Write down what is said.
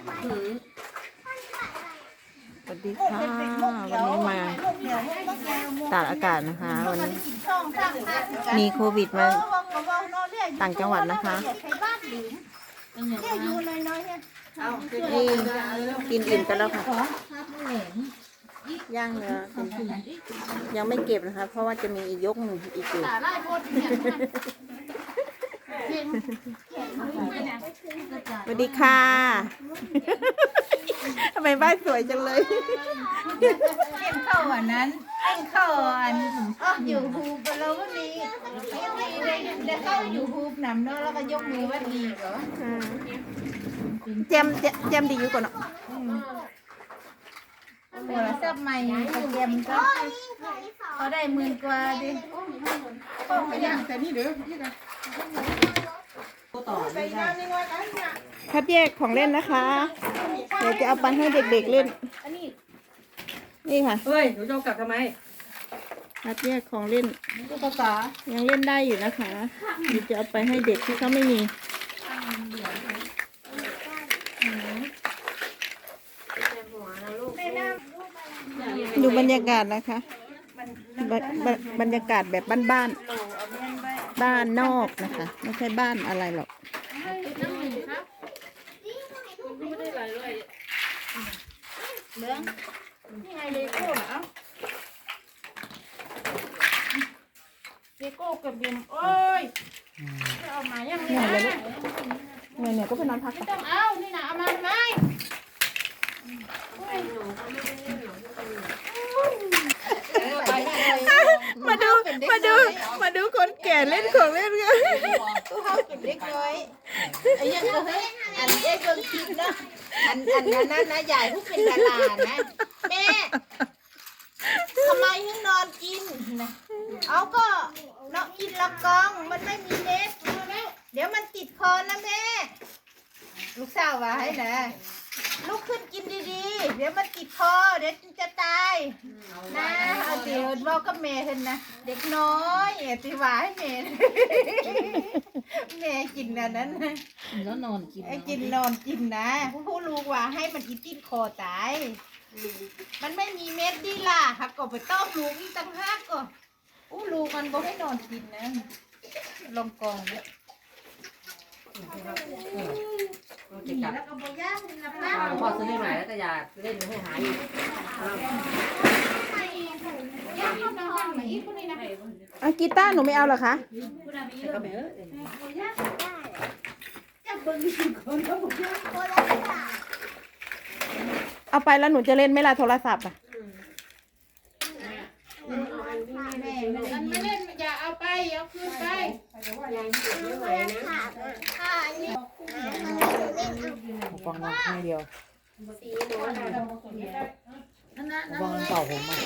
สวัสดีค่ะ วันนี้มาตากอากาศนะคะ วันนี้มีโควิดมาต่างจังหวัดนะคะนี่กินอิ่มกันแล้วค่ะย่างเนื้อยังไม่เก็บนะคะ เพราะว่าจะมีอีกยกหนึ่งอีกอยู่ สวัสดีค่ะทำไมบ้านสวยจังเลยเล่นเข้าอันนั้นเล่นเข้าอันอ๋ออยู่ฮูปแล้ววันนี้ยังมีได้ได้เข้าอยู่ฮูปนำเนาะแล้วก็ยกมือว่าดีเหรอเจมเจเจมดีอยู่ก่อนเนาะโทรศัพท์ใหม่กระเทียมก็เขาได้หมื่นกว่าดิโอ้ไม่ยังแต่นี่เด้อ คัดแยกของเล่นนะคะ เดี๋ยวจะเอาไปให้เด็กๆเล่น นี่ค่ะ เฮ้ยหนูจะเอากลับทำไมคัดแยกของเล่นตุ๊กตายังเล่นได้อยู่นะคะเดี๋ยวจะเอาไปให้เด็กที่เขาไม่มี ดูบรรยากาศนะคะ บรบรบรรยากาศแบบบ้านๆ บ้านนอกนะคะ ไม่ใช่บ้านอะไรหรอกเหลืองนี่ไงเลโก้เหรอเลโก้กับเบียมโอ้ยจะเอามายังเหนื่อยเลยลูกเนี่ยเนี่ยก็ไปนอนพักไม่ก่อนต้องเอา นี่นะเอามาทำไม มาดูมาดูมาดูคนแก่เล่นของเล่นกันตู้เฮาเป็นเด็กน้อยไอ้ยังก็เฮ้ยอันเด็กเบิ่งคลิปเนาะอันอันนั้นนะนะยายผู้เป็นดารานะแม่ทำไมถึงนอนกินนะเอาก็เนาะกินละกองมันไม่มีเม็ดเดี๋ยวมันติดคอนะแม่ ลูกสาวว่าให้นะ ลุกขึ้นกินดีๆ เดี๋ยวมันติดคอเดี๋ยวจะตายนะเอาตีเอินบอกกับแม่เห็นนะเด็กน้อยเอติว่าให้แม่แม่กินอันนั้นนะแล้วนอนกินไอ้กินนอนกินนะผู้ลูกว่าให้มันอีติดคอตายมันไม่มีเม็ดดีล่ะหักก็ไปต้มลูกอีกตั้งห้าก็อู้ลูกมันบอกให้นอนกินนะลองกองเนี่ย กินกลับแล้วก็บอกย่างนะป้าพ่อซื้อให้ใหม่แล้วก็อยากเล่นให้หายอีกย่างเข้ามาห้องมาอีกคนนี้นะอะกีตาร์หนูไม่เอาเหรอคะก็แบบจะเบิ่งอีกคนก็บอกย่าคนละเอาไปแล้วหนูจะเล่นไหม่ล่ะโทรศัพท์อะแม่มันไม่เล่นอย่าเอาไปเอาคืนไป ฟองน้ำให้เดียวนั่นนะฟองน้ำเปล่าผมอะ